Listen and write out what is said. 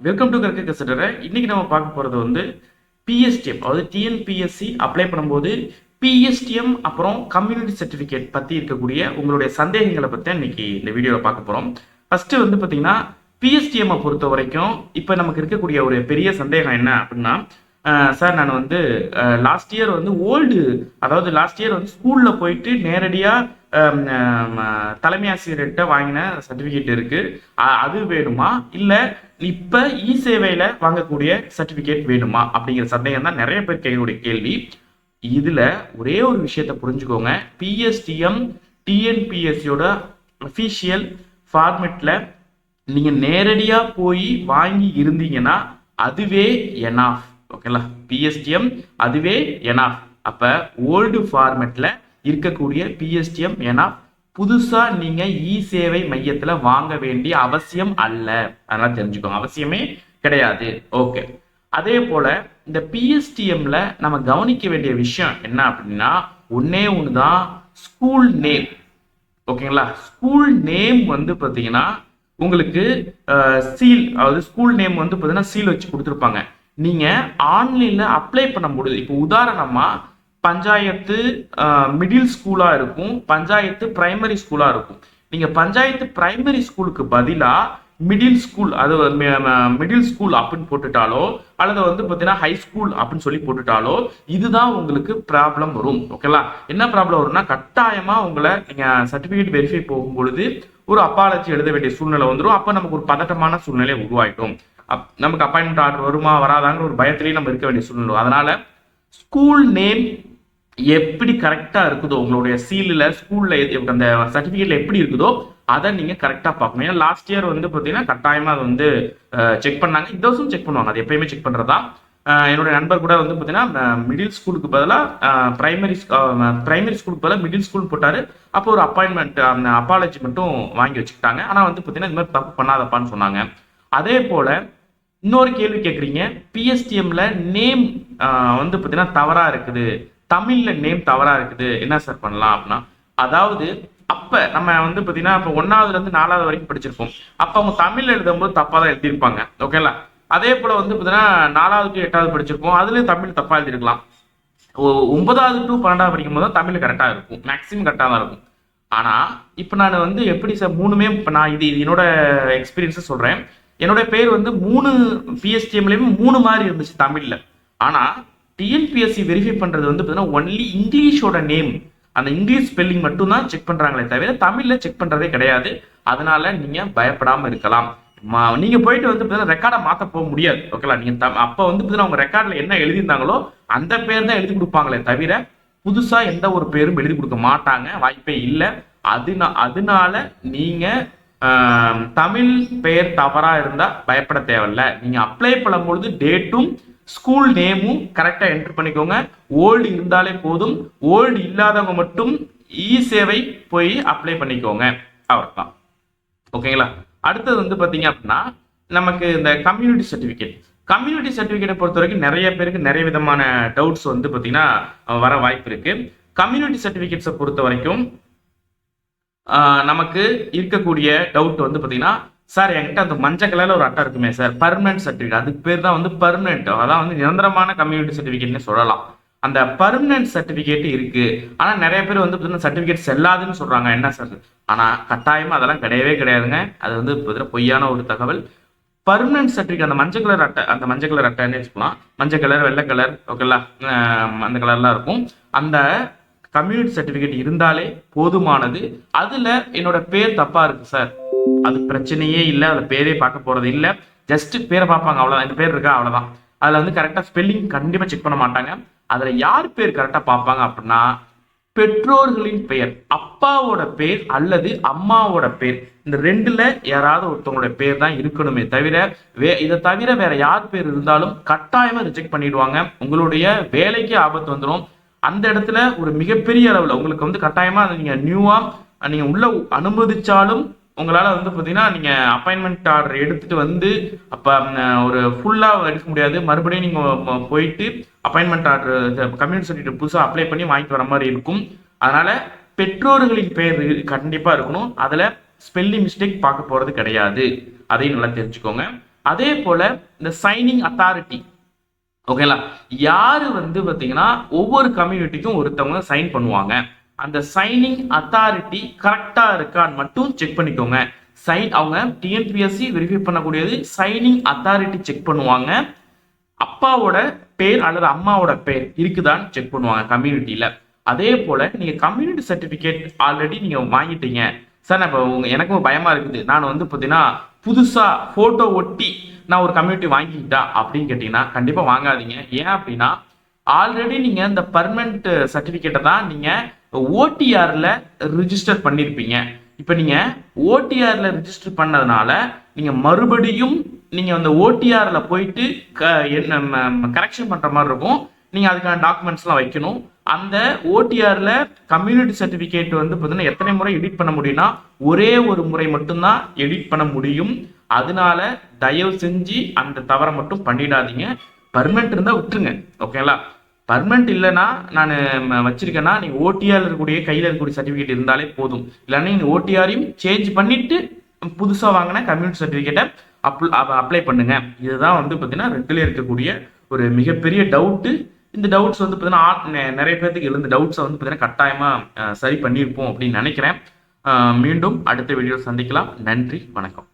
Welcome to கற்க கசடரை இன்னைக்கு நம்ம பார்க்க போகிறது வந்து பிஎஸ்டிஎம் அதாவது டிஎன்பிஎஸ்சி அப்ளை பண்ணும்போது பிஎஸ்டிஎம் அப்புறம் கம்யூனிட்டி சர்டிஃபிகேட் பற்றி இருக்கக்கூடிய உங்களுடைய சந்தேகங்களை பற்றி இன்னைக்கு இந்த வீடியோவில் பார்க்க போகிறோம் ஃபஸ்ட்டு வந்து பார்த்தீங்கன்னா பிஎஸ்டிஎம்மை பொறுத்த வரைக்கும் இப்போ நமக்கு இருக்கக்கூடிய ஒரு பெரிய சந்தேகம் என்ன அப்படின்னா சார் நான் வந்து லாஸ்ட் இயர் வந்து ஓல்டு அதாவது லாஸ்ட் இயர் வந்து ஸ்கூலில் போயிட்டு நேரடியாக தலைமை ஆசிரியர்கிட்ட வாங்கின சர்டிஃபிகேட் இருக்கு. அது வேணுமா? இல்லை இப்போ இ சேவையில் வாங்கக்கூடிய சர்டிஃபிகேட் வேணுமா அப்படிங்கிற சந்தேகம் தான் நிறைய பேர் கேட்கக்கூடிய கேள்வி. இதுல ஒரே ஒரு விஷயத்த புரிஞ்சுக்கோங்க. பிஎஸ்டிஎம் டிஎன்பிஎஸ்சியோட அஃபிஷியல் ஃபார்மெட்ல நீங்க நேரடியா போய் வாங்கி இருந்தீங்கன்னா அதுவே எனாஃப் ஓகேங்களா பிஎஸ்டிஎம் அதுவே எனாஃப் அப்ப ஓல்டு ஃபார்மெட்ல இருக்கக்கூடிய பிஎஸ்டிஎம் எனாஃப் புதுசாக நீங்கள் இ சேவை மையத்தில் வாங்க வேண்டிய அவசியம் அல்ல. அதெல்லாம் தெரிஞ்சுக்கோங்க. அவசியமே கிடையாது. ஓகே. அதே போல் இந்த பிஎஸ்டிஎம்ல நம்ம கவனிக்க வேண்டிய விஷயம் என்ன அப்படின்னா ஒன்னே ஒன்று தான் ஸ்கூல் நேம் ஓகேங்களா? ஸ்கூல் நேம் வந்து பார்த்தீங்கன்னா உங்களுக்கு சீல் அதாவது ஸ்கூல் நேம் வந்து பார்த்தீங்கன்னா சீல் வச்சு கொடுத்துருப்பாங்க. நீங்கள் ஆன்லைனில் அப்ளை பண்ணும்பொழுது இப்போ உதாரணமாக பஞ்சாயத்து மிடில் ஸ்கூலாக இருக்கும். பஞ்சாயத்து பிரைமரி ஸ்கூலாக இருக்கும். நீங்கள் பஞ்சாயத்து பிரைமரி ஸ்கூலுக்கு பதிலாக மிடில் ஸ்கூல் அது மிடில் ஸ்கூல் அப்படின்னு போட்டுட்டாலோ அல்லது வந்து பார்த்தீங்கன்னா ஹை ஸ்கூல் அப்படின்னு சொல்லி போட்டுட்டாலோ இதுதான் உங்களுக்கு ப்ராப்ளம் வரும். ஓகேங்களா என்ன ப்ராப்ளம் வரும்னா கட்டாயமாக உங்களை நீங்கள் சர்டிஃபிகேட் வெரிஃபை போகும்பொழுது ஒரு அப்பாலஜி எழுத வேண்டிய சூழ்நிலை வந்துடும் அப்போ நமக்கு ஒரு பதட்டமான சூழ்நிலை உருவாயிடும். அப் நமக்கு அப்பாயின்மெண்ட் ஆர்டர் வருமா வராதாங்கிற ஒரு பயத்திலேயே நம்ம இருக்க வேண்டிய சூழ்நிலை அதனால ஸ்கூல் நேம் எப்படி கரெக்டா இருக்குதோ உங்களுடைய சீலில் ஸ்கூல்ல அந்த சர்டிஃபிகேட்ல எப்படி இருக்குதோ அதை நீங்க கரெக்டா பார்க்கணும். ஏன்னா லாஸ்ட் இயர் வந்து பார்த்தீங்கன்னா கட்டாயமா அதை வந்து செக் பண்ணாங்க. இந்த வருஷம் செக் பண்ணுவாங்க. அது எப்பயுமே செக் பண்றதா என்னுடைய நண்பர் கூட வந்து பார்த்தீங்கன்னா மிடில் ஸ்கூலுக்கு பதிலாக பிரைமரி பிரைமரி ஸ்கூலுக்கு பதிலாக மிடில் ஸ்கூல் போட்டாரு. அப்போ ஒரு அப்பாயின்மெண்ட் அந்த அப்பாலஜி மட்டும் வாங்கி வச்சுக்கிட்டாங்க. ஆனால் வந்து பார்த்தீங்கன்னா இந்த மாதிரி தப்பு பண்ணாதப்பான்னு சொன்னாங்க. அதே போல இன்னொரு கேள்வி கேட்குறீங்க பிஎஸ்டிஎம்ல நேம் வந்து பார்த்தீங்கன்னா தவறா இருக்குது. தமிழ்ல நேம் தவறா இருக்குது. என்ன சார் பண்ணலாம் அப்படின்னா அதாவது அப்ப நம்ம வந்து பார்த்தீங்கன்னா இப்போ ஒன்னாவதுல இருந்து நாலாவது வரைக்கும் படிச்சிருப்போம். அப்ப அவங்க தமிழ்ல எழுதும்போது தப்பா தான் எழுதியிருப்பாங்க. ஓகேங்களா அதே போல வந்து பார்த்தீங்கன்னா நாலாவது to எட்டாவது படிச்சிருப்போம். அதுலயும் தமிழ் தப்பா எழுதிருக்கலாம் ஒன்பதாவது டு பன்னெண்டாவது படிக்கும் போது தான் தமிழ் கரெக்டாக இருக்கும். மேக்ஸிமம் கரெக்டாக தான் இருக்கும். ஆனால் இப்போ நான் வந்து எப்படி சார் மூணுமே இப்போ நான் இது இது என்னோட எக்ஸ்பீரியன்ஸை சொல்கிறேன் என்னோட பேர் வந்து மூணு பிஎஸ்டிஎம்லேயுமே மூணு மாதிரி இருந்துச்சு தமிழில். ஆனால் டிஎன்பிஎஸ்சி வெரிஃபை பண்ணுறது வந்து பார்த்தீங்கன்னா ஒன்லி இங்கிலீஷோட நேம் அந்த இங்கிலீஷ் ஸ்பெல்லிங் மட்டும் தான் செக் பண்ணுறாங்களே தவிர தமிழில் செக் பண்ணுறதே கிடையாது. அதனால நீங்கள் பயப்படாமல் இருக்கலாம். மா- நீங்கள் போயிட்டு வந்து பார்த்தீங்கன்னா ரெக்கார்டை மாற்ற போக முடியாது. ஓகேங்களா நீங்கள் த- அப்போ வந்து பார்த்தீங்கன்னா உங்கள் ரெக்கார்டில் என்ன எழுதியிருந்தாங்களோ அந்த பேர் தான் எழுதி கொடுப்பாங்களே தவிர புதுசாக எந்த ஒரு பேரும் எழுதி கொடுக்க மாட்டாங்க. வாய்ப்பே இல்லை. அதுனா அதனால நீங்கள் தமிழ் பெயர் தவறாக இருந்தால் பயப்பட தேவையில்ல. நீங்கள் அப்ளை பண்ணும்பொழுது டேட்டும் ஸ்கூல் நேமும் கரெக்டாக என்ட்ரு பண்ணிக்கோங்க. ஓல்டு இருந்தாலே போதும். ஓல்டு இல்லாதவங்க மட்டும் இ சேவை போய் அப்ளை பண்ணிக்கோங்க. அவ்வளவுதான். ஓகேங்களா அடுத்தது வந்து பார்த்தீங்க அப்படின்னா நமக்கு இந்த கம்யூனிட்டி சர்டிஃபிகேட் கம்யூனிட்டி சர்டிஃபிகேட்டை பொறுத்த வரைக்கும் நிறைய பேருக்கு நிறைய விதமான டவுட்ஸ் வந்து பார்த்தீங்கன்னா வர வாய்ப்பு இருக்கு. கம்யூனிட்டி சர்டிஃபிகேட்ஸை பொறுத்த வரைக்கும் நமக்கு இருக்கக்கூடிய டவுட் வந்து பார்த்தீங்கன்னா சார் என்கிட்ட அந்த மஞ்சள் கலரில் ஒரு அட்டை இருக்குமே சார் பர்மனெண்ட் சர்டிஃபிகேட் அதுக்கு பேர் தான் வந்து பர்மனெண்ட் அதான் வந்து நிரந்தரமான கம்யூனிட்டி சர்டிஃபிகேட்னு சொல்லலாம். அந்த பர்மனன்ட் சர்டிஃபிகேட் இருக்கு. ஆனால் நிறைய பேர் வந்து பார்த்தீங்கன்னா சர்டிஃபிகேட் செல்லாதுன்னு சொல்றாங்க. என்ன சார் ஆனால் கட்டாயமா அதெல்லாம் கிடையவே கிடையாதுங்க. அது வந்து பார்த்தீங்கன்னா பொய்யான ஒரு தகவல். பர்மனன்ட் சர்டிஃபிகேட் அந்த மஞ்சள் கலர் அட்டை அந்த மஞ்சள் கலர் அட்டைன்னு வச்சுக்கலாம் மஞ்சள் கலர் வெள்ளை கலர் ஓகேங்களா? அந்த கலர்லாம் இருக்கும். அந்த கம்யூனிட்டி சர்டிஃபிகேட் இருந்தாலே போதுமானது. அதுல என்னோட பேர் தப்பா இருக்கு சார் அது பிரச்சனையே இல்லை அதில் பேரே பார்க்க போறது இல்லை. ஜஸ்ட் பேரை பார்ப்பாங்க அவ்வளோதான் இந்த பேர் இருக்கா அவ்வளோதான் அதில் வந்து கரெக்டாக ஸ்பெல்லிங் கண்டிப்பாக செக் பண்ண மாட்டாங்க. அதில் யார் பேர் கரெக்டாக பார்ப்பாங்க அப்படின்னா பெற்றோர்களின் பெயர் அப்பாவோட பேர் அல்லது அம்மாவோட பேர். இந்த ரெண்டுல யாராவது ஒருத்தவங்களோட பேர் தான் இருக்கணுமே தவிர வே இதை தவிர வேற யார் பேர் இருந்தாலும் கட்டாயமா ரிஜெக்ட் பண்ணிடுவாங்க. உங்களுடைய வேலைக்கு ஆபத்து வந்துடும் அந்த இடத்துல ஒரு மிகப்பெரிய அளவில் உங்களுக்கு வந்து கட்டாயமாக நீங்கள் நியூவாக நீங்கள் உள்ள அனுமதிச்சாலும் உங்களால் வந்து பார்த்தீங்கன்னா நீங்கள் அப்பாயின்மெண்ட் ஆர்டர் எடுத்துட்டு வந்து அப்போ ஒரு ஃபுல்லாக எடுக்க முடியாது. மறுபடியும் நீங்கள் போயிட்டு அப்பாயின்மெண்ட் ஆர்டர் கம்யூனிட்டி சர்டிஃபிகேட் புதுசாக அப்ளை பண்ணி வாங்கிட்டு வர மாதிரி இருக்கும். அதனால பெற்றோர்களின் பெயர் கண்டிப்பாக இருக்கணும். அதில் ஸ்பெல்லிங் மிஸ்டேக் பார்க்க போகிறது கிடையாது. அதையும் நல்லா தெரிஞ்சுக்கோங்க. அதே போல் இந்த சைனிங் அத்தாரிட்டி ஓகேங்களா யாரு வந்து பார்த்தீங்கன்னா ஒவ்வொரு கம்யூனிட்டிக்கும் ஒருத்தவங்க சைன் பண்ணுவாங்க. அந்த சைனிங் அத்தாரிட்டி கரெக்டா இருக்கான்னு மட்டும் செக் பண்ணிக்கோங்க. சைன் அவங்க டிஎன்பிஎஸ்சி வெரிஃபை பண்ணக்கூடியது சைனிங் அத்தாரிட்டி செக் பண்ணுவாங்க. அப்பாவோட பேர் அல்லது அம்மாவோட பேர் இருக்குதான்னு செக் பண்ணுவாங்க கம்யூனிட்டியில அதே போல நீங்க கம்யூனிட்டி சர்டிபிகேட் ஆல்ரெடி நீங்க வாங்கிட்டீங்க. சார் நான் இப்போ உங்க எனக்கும் பயமா இருக்குது. நான் வந்து பார்த்தீங்கன்னா புதுசாக ஃபோட்டோ ஒட்டி நான் ஒரு கம்யூனிட்டி வாங்கிக்கிட்டா அப்படின்னு கேட்டிங்கன்னா கண்டிப்பாக வாங்காதீங்க. ஏன் அப்படின்னா ஆல்ரெடி நீங்கள் இந்த பர்மனெண்ட் சர்டிஃபிகேட்டை தான் நீங்கள் ஓடிஆரில் ரிஜிஸ்டர் பண்ணியிருப்பீங்க இப்போ நீங்கள் ஓடிஆரில் ரிஜிஸ்டர் பண்ணதுனால நீங்கள் மறுபடியும் நீங்கள் அந்த ஓடிஆரில் போயிட்டு க என்ன கரெக்ஷன் பண்ணுற மாதிரி இருக்கும். நீங்கள் அதுக்கான டாக்குமெண்ட்ஸ்லாம் வைக்கணும். அந்த ஓடிஆர்ல கம்யூனிட்டி சர்டிபிகேட் வந்து பார்த்தீங்கன்னா எத்தனை முறை எடிட் பண்ண முடியும்னா ஒரே ஒரு முறை மட்டும்தான் எடிட் பண்ண முடியும். அதனால தயவு செஞ்சு அந்த தவறை மட்டும் பண்ணிடாதீங்க. பர்மனெண்ட் இருந்தால் விட்டுருங்க. ஓகேங்களா பர்மனெண்ட் இல்லைன்னா நான் வச்சிருக்கேன்னா நீங்கள் ஓடிஆர் இருக்கக்கூடிய கையில் இருக்கக்கூடிய சர்டிஃபிகேட் இருந்தாலே போதும். இல்லைன்னா நீங்கள் ஓடிஆரையும் சேஞ்ச் பண்ணிட்டு புதுசாக வாங்கின கம்யூனிட்டி சர்டிஃபிகேட்டை அப்ளை அப்ளை பண்ணுங்க. இதுதான் வந்து பார்த்தீங்கன்னா ரெட்டில் இருக்கக்கூடிய ஒரு மிகப்பெரிய டவுட்டு இந்த டவுட்ஸ் வந்து பார்த்தீங்கன்னா நிறைய பேர்த்துக்கு எழுந்த டவுட்ஸை வந்து பார்த்தீங்கன்னா கட்டாயமாக சரி பண்ணியிருப்போம் அப்படின்னு நினைக்கிறேன். மீண்டும் அடுத்த வீடியோ சந்திக்கலாம். நன்றி வணக்கம்.